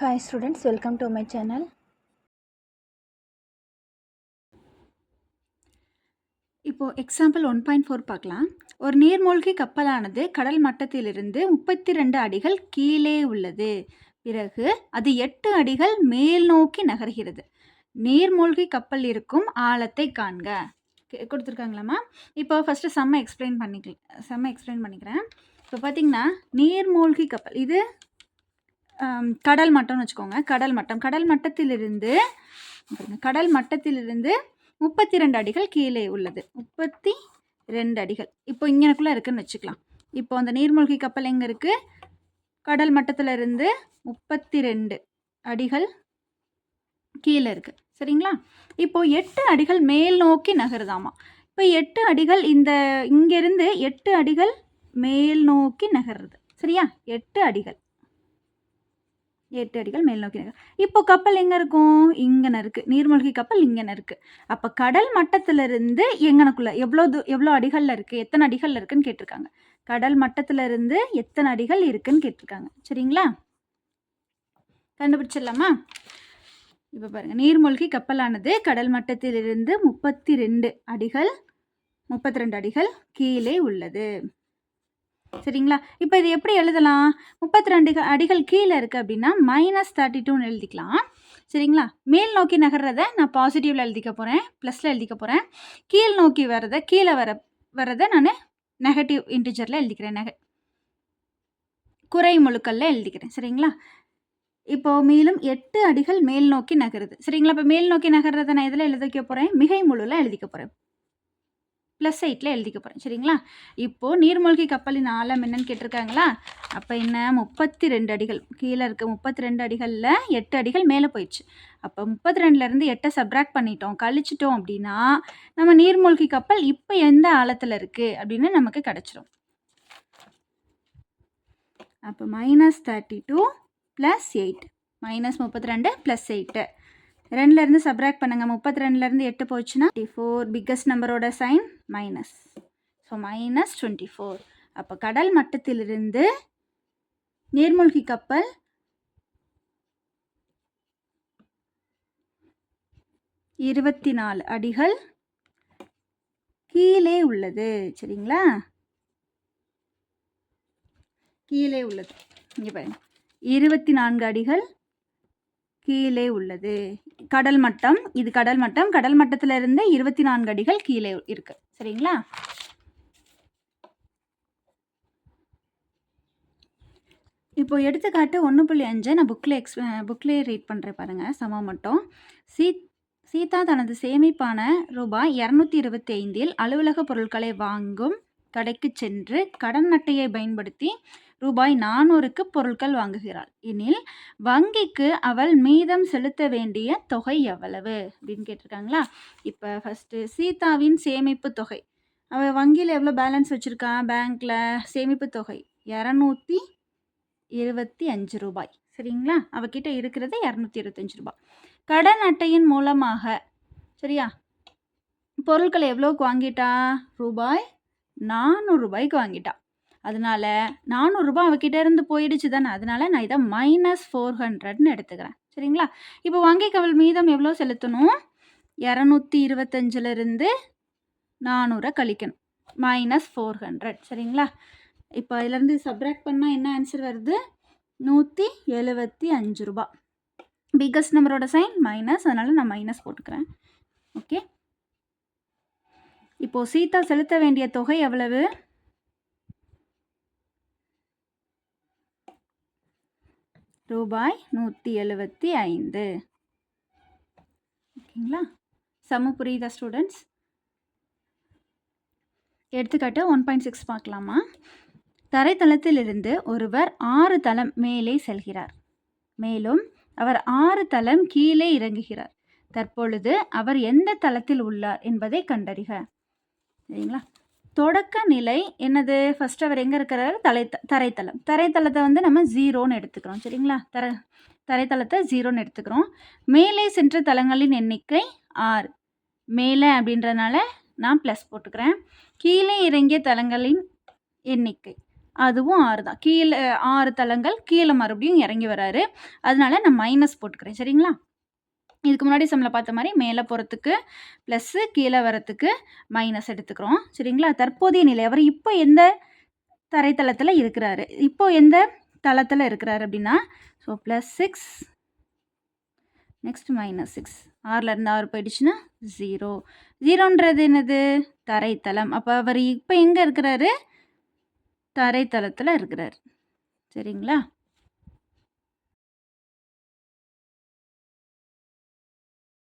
Hi students welcome to my channel இப்போ example one point four பார்க்கலாம். ஒரு நீர்மூழ்கி கப்பலானது கடல் மட்டத்திலிருந்து முப்பத்தி ரெண்டு அடிகள் கீழே உள்ளது. பிறகு அது எட்டு அடிகள் மேல் நோக்கி நகர்கிறது. நீர்மூழ்கி கப்பல் இருக்கும் ஆழத்தை காண்க. கே- கொடுத்துருக்காங்களாம்மா? இப்போ ஃபஸ்ட்டு செம்ம எக்ஸ்பிளைன் பண்ணிக்கல செம்ம எக்ஸ்பிளைன் பண்ணிக்கிறேன். இப்போ பார்த்தீங்கன்னா நீர்மூழ்கி கப்பல் இது கடல் மட்டம்னு வச்சுக்கோங்க கடல் மட்டம். கடல் மட்டத்திலிருந்து கடல் மட்டத்திலிருந்து முப்பத்தி ரெண்டு அடிகள் கீழே உள்ளது. முப்பத்தி ரெண்டு அடிகள். இப்போ இங்கனக்குள்ளே இருக்குன்னு வச்சுக்கலாம். இப்போ அந்த நீர்மூழ்கி கப்பல் எங்கே இருக்குது கடல் மட்டத்தில் இருந்து முப்பத்தி ரெண்டு அடிகள் கீழே இருக்குது சரிங்களா? இப்போது எட்டு அடிகள் மேல் நோக்கி நகருதாமா? இப்போ எட்டு அடிகள் இந்த இங்கேருந்து எட்டு அடிகள் மேல் நோக்கி நகருது. சரியா? எட்டு அடிகள். எட்டு அடிகள் மேல் நோக்கி இப்போ கப்பல் எங்கே இருக்கும்? இங்கன இருக்குது நீர்மூழ்கி கப்பல் இங்கன இருக்குது அப்போ கடல் மட்டத்திலிருந்து எங்கனக்குள்ள எவ்வளோ தூ எவ்வளோ அடிகளில் இருக்குது எத்தனை அடிகளில் இருக்குன்னு கேட்டிருக்காங்க. கடல் மட்டத்திலிருந்து எத்தனை அடிகள் இருக்குன்னு கேட்டிருக்காங்க. சரிங்களா? கண்டுபிடிச்சிடலாமா? இப்போ பாருங்க. நீர்மூழ்கி கப்பலானது கடல் மட்டத்திலிருந்து முப்பத்தி ரெண்டு அடிகள் முப்பத்தி ரெண்டு அடிகள் கீழே உள்ளது. சரிங்களா? இப்போ இது எப்படி எழுதலாம்? முப்பத்தி ரெண்டு அடிகள் கீழே இருக்குது அப்படின்னா மைனஸ் தேர்ட்டி டூன்னு எழுதிக்கலாம். சரிங்களா? மேல் நோக்கி நகர்றத நான் பாசிட்டிவில் எழுதிக்க போகிறேன் ப்ளஸில் எழுதிக்க போகிறேன் கீழ் நோக்கி வர்றதை கீழே வர வர்றதை நான் நெகட்டிவ் இன்டிஜரில் எழுதிக்கிறேன். நெக குறை முழுக்கல்ல எழுதிக்கிறேன். சரிங்களா? இப்போ மேலும் எட்டு அடிகள் மேல் நோக்கி நகருது. சரிங்களா? இப்போ மேல் நோக்கி நகர்றதை நான் எதில் எழுதிக்க போகிறேன் மிகை முழுல எழுதிக்க போகிறேன் ப்ளஸ் எயிட்டில் எழுதிக்க போகிறேன் சரிங்களா? இப்போது நீர்மூழ்கி கப்பலின் ஆழம் என்னன்னு கேட்டிருக்காங்களா? அப்போ என்ன? முப்பத்தி ரெண்டு அடிகள். கீழே இருக்க முப்பத்தி ரெண்டு அடிகளில் எட்டு அடிகள் மேலே போயிடுச்சு. அப்போ முப்பத்தி ரெண்டுலேருந்து எட்டை சப்ராக்ட் பண்ணிட்டோம். கழிச்சிட்டோம் அப்படின்னா நம்ம நீர்மூழ்கி கப்பல் இப்போ எந்த ஆழத்தில் இருக்குது அப்படின்னு நமக்கு கிடச்சிரும். அப்போ minus thirty two plus eight minus முப்பத்தி ரெண்டு ப்ளஸ் எயிட்டு ரெண்டுலேருந்து சப்ராக்ட் பண்ணுங்கள் முப்பத்தி ரெண்டுலேருந்து எட்டு போச்சுன்னா டுவெண்ட்டி ஃபோர் பிக்கஸ்ட் நம்பரோட sign minus so minus twenty four அப்போ கடல் மட்டத்திலிருந்து நீர்மூழ்கி கப்பல் இருபத்தி நாலு அடிகள் கீழே உள்ளது. சரிங்களா? கீழே உள்ளது. இங்கே பாருங்க. இருபத்தி நான்கு அடிகள் கீழே உள்ளது. கடல் மட்டம் இது கடல் மட்டம். கடல் மட்டத்தில் இருந்து இருபத்தி நான்கு அடிகள் கீழே இருக்கு. சரிங்களா? இப்போ எடுத்துக்காட்டு ஒன்று புள்ளி அஞ்சை. நான் புக்கில் எக்ஸ் புக்லேயே ரீட் பண்ணுறேன் பாருங்கள் சமம் மட்டும். சீ சீதா தனது சேமிப்பான ரூபாய் இரநூத்தி இருபத்தி ஐந்தில் அலுவலக பொருட்களை வாங்கும் கடைக்கு சென்று கடன் அட்டையை பயன்படுத்தி ரூபாய் நானூறுக்கு பொருட்கள் வாங்குகிறாள். எனில் வங்கிக்கு அவள் மீதம் செலுத்த வேண்டிய தொகை எவ்வளவு? அப்படின்னு கேட்டிருக்காங்களா? இப்போ ஃபஸ்ட்டு சீதாவின் சேமிப்பு தொகை. அவள் வங்கியில் எவ்வளோ பேலன்ஸ் வச்சுருக்கா? பேங்க்கில் சேமிப்பு தொகை இரநூத்தி இருபத்தி அஞ்சு ரூபாய். சரிங்களா? அவகிட்ட இருக்கிறது இரநூத்தி இருபத்தஞ்சு ரூபாய். கடன் அட்டையின் மூலமாக சரியா? பொருட்களை எவ்வளோக்கு வாங்கிட்டா? ரூபாய் நானூறுரூபாய்க்கு வாங்கிட்டான் வாங்கிட்டா. அதனால நானூறுரூபா அவகிட்ட இருந்து போயிடுச்சு தானே. அதனால நான் இதை மைனஸ் ஃபோர் ஹண்ட்ரட்னு எடுத்துக்கிறேன். சரிங்களா? இப்போ வங்கிக்கு அவள் மீதம் எவ்வளோ செலுத்தணும்? இரநூத்தி இருபத்தஞ்சிலிருந்து நானூறை கழிக்கணும். மைனஸ் ஃபோர் ஹண்ட்ரட் சரிங்களா? இப்போ அதுலேருந்து சப்ராக்ட் பண்ணால் என்ன ஆன்சர் வருது? நூற்றி எழுபத்தி அஞ்சு ரூபா பிக்கஸ்ட் நம்பரோட சைன் மைனஸ் அதனால் நான் மைனஸ் போட்டுக்கிறேன். ஓகே இப்போது சீதா செலுத்த வேண்டிய தொகை எவ்வளவு? ரூபாய் நூற்றி எழுபத்தி ஐந்து. ஓகேங்களா? சம புரியுதா ஸ்டூடெண்ட்ஸ் எடுத்துக்காட்டு ஒன் பாயிண்ட் சிக்ஸ் பார்க்கலாமா? தரைத்தளத்திலிருந்து ஒருவர் ஆறு தளம் மேலே செல்கிறார். மேலும் அவர் ஆறு தளம் கீழே இறங்குகிறார். தற்பொழுது அவர் எந்த தளத்தில் உள்ளார் என்பதை கண்டறிக. சரிங்களா? தொடக்க நிலை என்னது? ஃபர்ஸ்ட் அவர் எங்கே இருக்கிறாரு? தலை தரைத்தளம். தரைத்தளத்தை வந்து நம்ம ஜீரோன்னு எடுத்துக்கிறோம். சரிங்களா? தர தரைத்தளத்தை ஜீரோன்னு எடுத்துக்கிறோம். மேலே சென்ற தளங்களின் எண்ணிக்கை ஆறு. மேலே அப்படின்றனால நான் ப்ளஸ் போட்டுக்கிறேன். கீழே இறங்கிய தளங்களின் எண்ணிக்கை அதுவும் ஆறு தான். கீழே ஆறு தளங்கள் கீழே மறுபடியும் இறங்கி வராரு. அதனால நான் மைனஸ் போட்டுக்கிறேன். சரிங்களா? இதுக்கு முன்னாடி சம்மில் பார்த்த மாதிரி மேலே போகிறதுக்கு ப்ளஸ்ஸு கீழே வரத்துக்கு மைனஸ் எடுத்துக்கிறோம். சரிங்களா? தற்போதைய நிலை. அவர் இப்போ எந்த தரைத்தளத்தில் இருக்கிறாரு? இப்போ எந்த தளத்தில் இருக்கிறாரு அப்படின்னா? So plus six next minus six ஆறில் ஆறு போயிடுச்சுன்னா ஜீரோ ஜீரோன்றது என்னது? தரைத்தளம். அப்போ அவர் இப்போ எங்கே இருக்கிறாரு? தரைத்தளத்தில் இருக்கிறார். சரிங்களா?